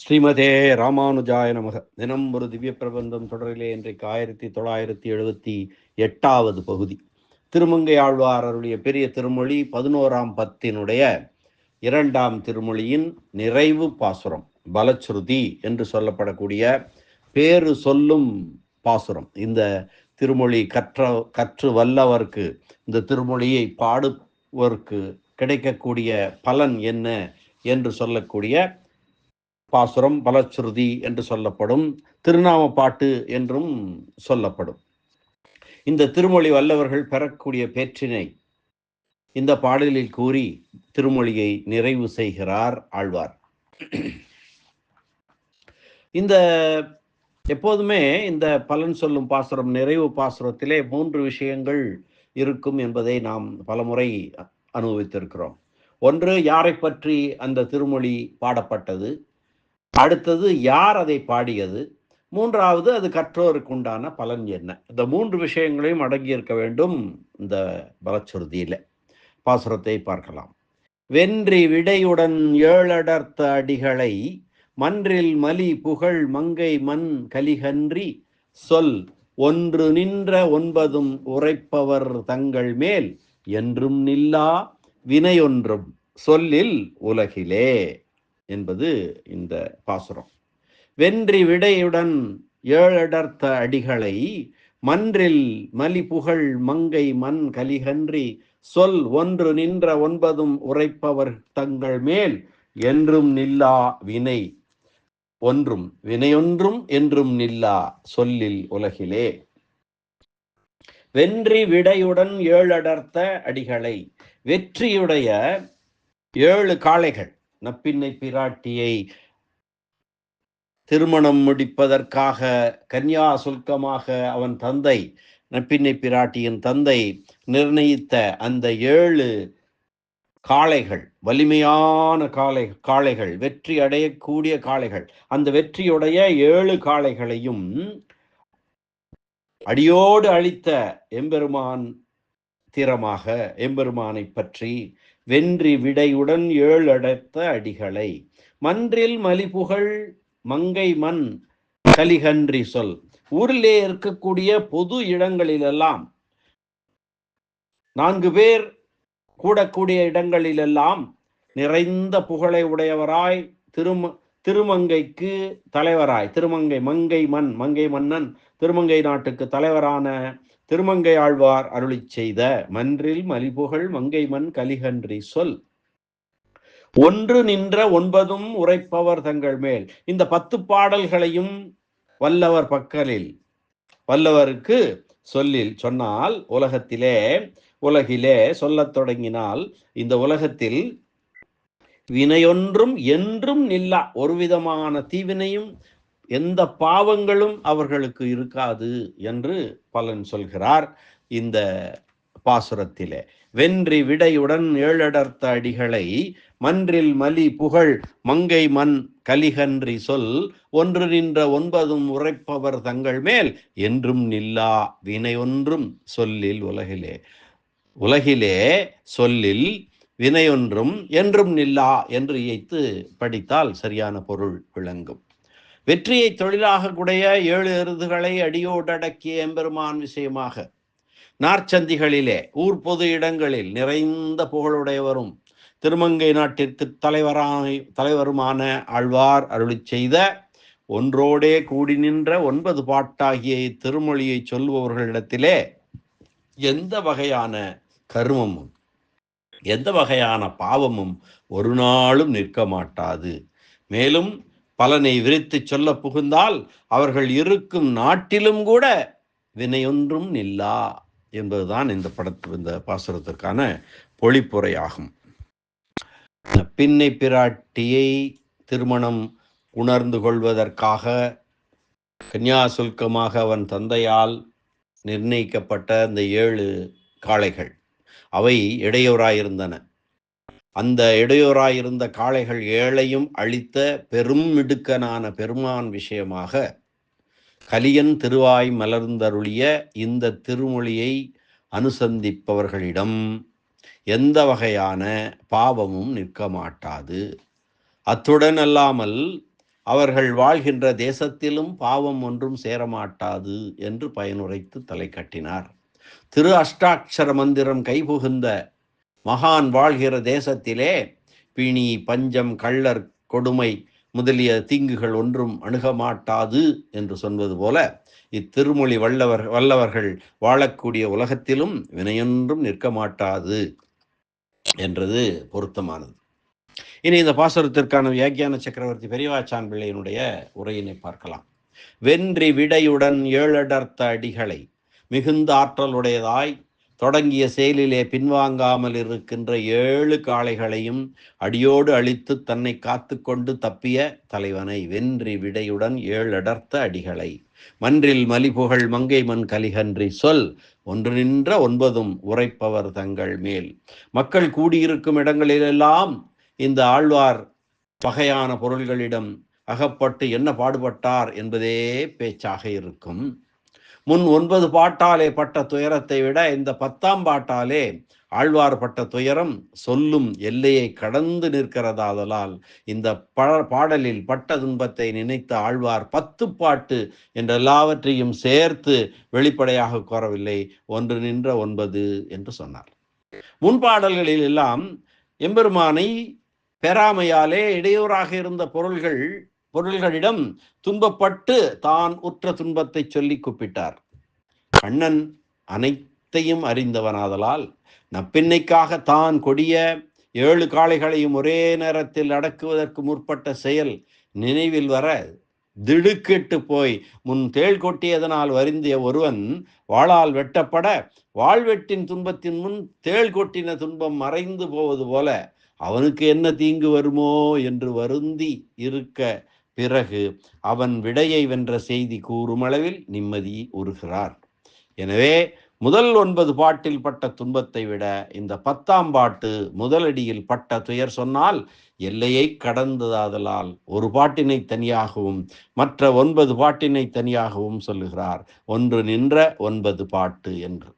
ஸ்ரீமதே ராமானுஜாய நமக. தினம் ஒரு திவ்ய பிரபந்தம் தொடரிலே இன்றைக்கு ஆயிரத்தி தொள்ளாயிரத்தி எழுபத்தி எட்டாவது பகுதி. திருமங்கை ஆழ்வார் அருளிய பெரிய திருமொழி பதினோராம் பத்தினுடைய இரண்டாம் திருமொழியின் நிறைவு பாசுரம் பலச்சுருதி என்று சொல்லப்படக்கூடிய பேரு சொல்லும் பாசுரம். இந்த திருமொழி கற்ற கற்று வல்லவர்க்கு இந்த திருமொழியை பாடுவர்க்கு கிடைக்கக்கூடிய பலன் என்ன என்று சொல்லக்கூடிய பாசுரம் பலச்சுருதி என்று சொல்லப்படும் திருநாம பாட்டு என்றும் சொல்லப்படும். இந்த திருமொழி வல்லவர்கள் பெறக்கூடிய பேற்றினை இந்த பாடலில் கூறி திருமொழியை நிறைவு செய்கிறார் ஆழ்வார். இந்த எப்போதுமே இந்த பலன் சொல்லும் பாசுரம் நிறைவு பாசுரத்திலே மூன்று விஷயங்கள் இருக்கும் என்பதை நாம் பலமுறை அனுபவித்திருக்கிறோம். ஒன்று யாரை பற்றி அந்த திருமொழி பாடப்பட்டது? அடுத்தது யார் அதை பாடியது? மூன்றாவது அது கற்றோருக்கு உண்டான பலன் என்ன? இந்த மூன்று விஷயங்களையும் அடங்கியிருக்க வேண்டும் இந்த பலச்சுருதியில பாசுரத்தை பார்க்கலாம். வென்றி விடையுடன் ஏழடர்த்த அடிகளை மன்றில் மலி புகழ் மங்கை மண் கலிகன்றி சொல் ஒன்று நின்ற ஒன்பதும் உரைப்பவர் தங்கள் மேல் என்றும் நில்லா வினையொன்றும் சொல்லில் உலகிலே. என்பது இந்த பாசுரம். வென்றி விடையுடன் ஏழடர்த்த அடிகளை மன்றில் மலி புகழ் மங்கை மண் கலிகன்றி சொல் ஒன்று நின்ற ஒன்பதும் உரைப்பவர் தங்கள் மேல் என்றும் நில்லா வினை ஒன்றும் வினையொன்றும் என்றும் நில்லா சொல்லில் உலகிலே. வென்றி விடையுடன் ஏழடர்த்த அடிகளை வெற்றியுடைய ஏழு காளைகள். நப்பின்னை பிராட்டியை திருமணம் முடிப்பதற்காக கன்யா சுல்கமாக அவன் தந்தை நப்பின்னை பிராட்டியின் தந்தை நிர்ணயித்த அந்த ஏழு காளைகள் வலிமையான காளை காளைகள் வெற்றி அடையக்கூடிய காளைகள் அந்த வெற்றியுடைய ஏழு காளைகளையும் அடியோடு அழித்த எம்பெருமான் திறமாக எம்பெருமானை பற்றி வென்றி விடையுடன் ஏழடத்த அடிகளை. மன்றில் மலிபுகழ் மங்கை மண் கலிகன்றி சொல். ஊரிலே இருக்கக்கூடிய பொது இடங்களிலெல்லாம் நான்கு பேர் கூடக்கூடிய இடங்களிலெல்லாம் நிறைந்த புகழை உடையவராய் திரும திருமங்கைக்கு தலைவராய் திருமங்கை மங்கை மண் மங்கை மன்னன் திருமங்கை நாட்டுக்கு தலைவரான திருமங்கை ஆழ்வார் அருளி செய்த மன்றில் மலிபுகழ் மங்கை மண் கலிகன்றி சொல். ஒன்று நின்ற ஒன்பதும் உரைப்பவர் தங்கள் மேல். இந்த பத்து பாடல்களையும் வல்லவர் பக்கலில் வல்லவருக்கு சொல்லில் சொன்னால் உலகத்திலே உலகிலே சொல்லத் தொடங்கினால் இந்த உலகத்தில் வினையொன்றும் என்றும் நில்லா. ஒரு விதமான தீவினையும் எந்த பாவங்களும் அவர்களுக்கு இருக்காது என்று பலன் சொல்கிறார் இந்த பாசுரத்திலே. வென்றி விடையுடன் ஏழடர்த்த அடிகளை மன்றில் மலி புகழ் மங்கை மண் கலிகன்றி சொல் ஒன்று நின்ற ஒன்பதும் உரைப்பவர் தங்கள் மேல் என்றும் நில்லா வினையொன்றும் சொல்லில் உலகிலே. உலகிலே சொல்லில் வினையொன்றும் என்றும் நில்லா என்று இயைத்து படித்தால் சரியான பொருள் விளங்கும். வெற்றியை தொழிலாக கூடிய ஏழு எருதுகளை அடியோடடக்கிய எம்பெருமான் விஷயமாக. நார்ச்சந்திகளிலே ஊர் பொது இடங்களில் நிறைந்த புகழுடையவரும் திருமங்கை நாட்டிற்கு தலைவராய் தலைவருமான ஆழ்வார் அருளி செய்த ஒன்றோடே கூடி நின்ற ஒன்பது பாட்டாகிய திருமொழியை சொல்பவர்களிடத்திலே எந்த வகையான கருமமும் எந்த வகையான பாவமும் ஒரு நாளும் நிற்க மாட்டாது. மேலும் பலனை விரித்து சொல்ல புகுந்தால் அவர்கள் இருக்கும் நாட்டிலும் கூட வினையொன்றும் நில்லா என்பதுதான் இந்த படத்து இந்த பாசுரத்திற்கான பொழிப்புரையாகும். பின்னை பிராட்டியை திருமணம் உணர்ந்து கொள்வதற்காக கன்யாசுல்கமாக அவன் தந்தையால் நிர்ணயிக்கப்பட்ட அந்த ஏழு காளைகள். அவை இடையூறாயிருந்தன. அந்த இடையூறாயிருந்த காளைகள் ஏழையும் அழித்த பெரும் மிடுக்கனான பெருமான் விஷயமாக கலியன் திருவாய் மலர்ந்தருளிய இந்த திருமொழியை அனுசந்திப்பவர்களிடம் எந்த வகையான பாவமும் நிற்க மாட்டாது. அத்துடன் அல்லாமல் அவர்கள் வாழ்கின்ற தேசத்திலும் பாவம் ஒன்றும் சேரமாட்டாது என்று பயனுரைத்து தலை கட்டினார் திரு அஷ்டாட்சர மந்திரம் கைபுகுந்த மகான் வாழ்கிற தேசத்திலே பிணி பஞ்சம் கள்ளர் கொடுமை முதலிய தீங்குகள் ஒன்றும் அணுகமாட்டாது என்று சொல்வது போல இத்திருமொழி வல்லவர் வல்லவர்கள் வாழக்கூடிய உலகத்திலும் வினையொன்றும் நிற்க மாட்டாது என்றது பொருத்தமானது. இனி இந்த பாசுரத்திற்கான வியாக்கியான சக்கரவர்த்தி பெரியவாச்சான் பிள்ளையினுடைய உரையினை பார்க்கலாம். வென்றி விடையுடன் ஏழடர்த்த அடிகளை மிகுந்த ஆற்றலுடையதாய் தொடங்கிய செயலிலே பின்வாங்காமல் இருக்கின்ற ஏழு காளைகளையும் அடியோடு அழித்து தன்னை காத்து கொண்டு தப்பிய தலைவனை வென்றி விடையுடன் ஏழடர்த்த அடிகளை. மன்றில் மலிபுகழ் மங்கை மண் கலிகன்றி சொல் ஒன்று நின்ற ஒன்பதும் உரைப்பவர் தங்கள் மேல். மக்கள் கூடியிருக்கும் இடங்களிலெல்லாம் இந்த ஆழ்வார் பகையான பொருள்களிடம் அகப்பட்டு என்ன பாடுபட்டார் என்பதே பேச்சாக இருக்கும். முன் ஒன்பது பாட்டாலே பட்ட துயரத்தை விட இந்த பத்தாம் பாட்டாலே ஆழ்வார் பட்ட துயரம் சொல்லும் எல்லையை கடந்து நிற்கிறதாதலால் இந்த ப பாடலில் பட்ட துன்பத்தை நினைத்த ஆழ்வார் பத்து பாட்டு என்ற எல்லாவற்றையும் சேர்த்து வெளிப்படையாக கூறவில்லை. ஒன்று நின்ற ஒன்பது என்று சொன்னார். முன்பாடல்களில் எல்லாம் எம்பெருமானை பெறாமையாலே இடையூறாக இருந்த பொருள்கள் பொருள்களிடம் துன்பப்பட்டு தான் உற்ற துன்பத்தை சொல்லி கூப்பிட்டார். கண்ணன் அனைத்தையும் அறிந்தவனாதலால் நப்பின்னைக்காக தான் கொடிய ஏழு காளைகளையும் ஒரே நேரத்தில் அடக்குவதற்கு முற்பட்ட செயல் நினைவில் வர திடுக்கிட்டு போய் முன் தேள் கொட்டியதனால் வருந்திய ஒருவன் வாளால் வெட்டப்பட வாழ்வெட்டின் துன்பத்தின் முன் தேள் கொட்டின துன்பம் மறைந்து போவது போல அவனுக்கு என்ன தீங்கு வருமோ என்று வருந்தி இருக்க பிறகு அவன் விடையை வென்ற செய்தி கூறும் அளவில் நிம்மதி உறுகிறார் எனவே முதல் ஒன்பது பாட்டில் பட்ட துன்பத்தை விட இந்த பத்தாம் பாட்டு முதலடியில் பட்ட துயர் சொன்னால் எல்லையை கடந்ததாதலால் ஒரு பாட்டினை தனியாகவும் மற்ற ஒன்பது பாட்டினை தனியாகவும் சொல்லுகிறார். ஒன்று நின்ற ஒன்பது பாட்டு என்று.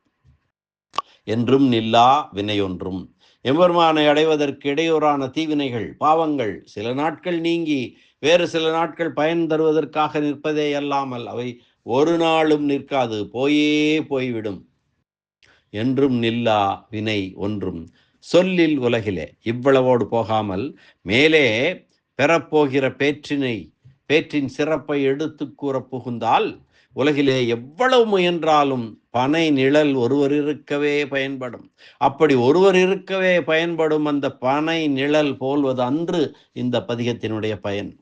என்றும் நில்லா வினையொன்றும். எம்பெருமானை அடைவதற்கு இடையூறான தீவினைகள் பாவங்கள் சில நாட்கள் நீங்கி வேறு சில நாட்கள் பயன் தருவதற்காக நிற்பதே அல்லாமல் அவை ஒரு நாளும் நிற்காது போயே போய்விடும். என்றும் நில்லா வினை ஒன்றும். சொல்லில் உலகிலே இவ்வளவோடு போகாமல் மேலே பெறப்போகிற பேற்றினை பேற்றின் சிறப்பை எடுத்து கூற புகுந்தால் உலகிலே எவ்வளவு முயன்றாலும் பனை நிழல் ஒருவர் இருக்கவே பயன்படும். அப்படி ஒருவர் இருக்கவே பயன்படும் அந்த பனை நிழல் போல்வது அன்று இந்த பதிகத்தினுடைய பயன்.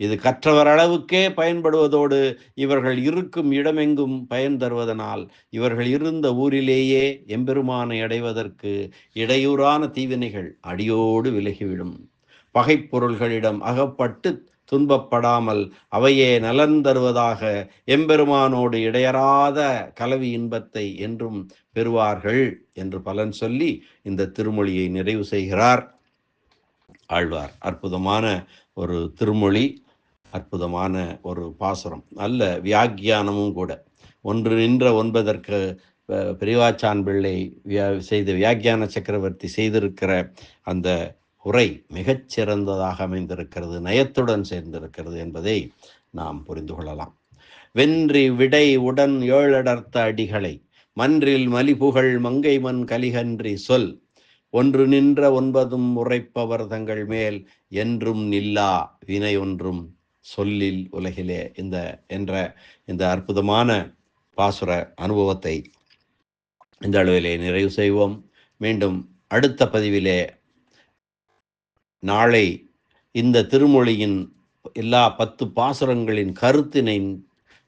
இது கற்றவர் அளவுக்கே பயன்படுவதோடு இவர்கள் இருக்கும் இடமெங்கும் பயன் தருவதனால் இவர்கள் இருந்த ஊரிலேயே எம்பெருமானை அடைவதற்கு இடையூறான தீவினைகள் அடியோடு விலகிவிடும். பகைப்பொருள்களிடம் அகப்பட்டு துன்பப்படாமல் அவையே நலன் தருவதாக எம்பெருமானோடு இடையறாத கலவி இன்பத்தை என்றும் பெறுவார்கள் என்று பலன் சொல்லி இந்த திருமொழியை நிறைவு செய்கிறார். ஆழ்வார். அற்புதமான ஒரு திருமொழி அற்புதமான ஒரு பாசுரம். நல்ல வியாக்கியானமும் கூட. ஒன்று நின்ற ஒன்பதற்கு பெரியவாச்சான் பிள்ளை செய்த வியாக்கியான சக்கரவர்த்தி செய்திருக்கிற அந்த உரை மிகச்சிறந்ததாக அமைந்திருக்கிறது நயத்துடன் சேர்ந்திருக்கிறது என்பதை நாம் புரிந்து கொள்ளலாம். வென்றி விடை உடன் ஏழடர்த்த அடிகளை மன்றில் மலிபுகழ் மங்கை மண் கலிகன்றி சொல் ஒன்று நின்ற ஒன்பதும் உரைப்பவர் தங்கள் மேல் என்றும் நில்லா வினை ஒன்றும் சொல்லில் உலகிலே. இந்த என்ற இந்த அற்புதமான பாசுர அனுபவத்தை இந்த அளவிலே நிறைவு செய்வோம். மீண்டும் அடுத்த பதிவிலே நாளை இந்த திருமொழியின் எல்லா பத்து பாசுரங்களின் கருத்தினை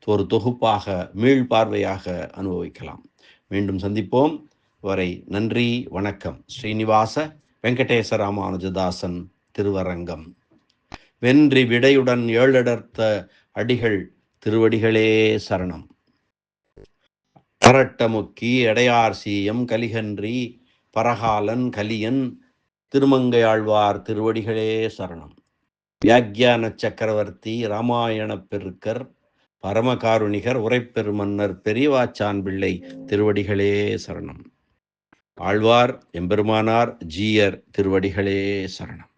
ஒரு தொகுப்பாக மீள்பார்வையாக அனுபவிக்கலாம். மீண்டும் சந்திப்போம். வரை நன்றி வணக்கம். ஸ்ரீனிவாச வெங்கடேச ராமானுஜதாசன் திருவரங்கம். வென்றி விடையுடன் ஏழடர்த்த அடிகள் திருவடிகளே சரணம். அரட்டமுக்கி எடையார் சீயம் கலிகன்றி பரகாலன் கலியன் திருமங்கையாழ்வார் திருவடிகளே சரணம். வியாக்கியான சக்கரவர்த்தி ராமாயணப் பெருக்கர் பரமகாருணிகர் உரைப்பெருமன்னர் பெரியவாச்சான் பிள்ளை திருவடிகளே சரணம். ஆழ்வார் எம்பெருமானார் ஜீயர் திருவடிகளே சரணம்.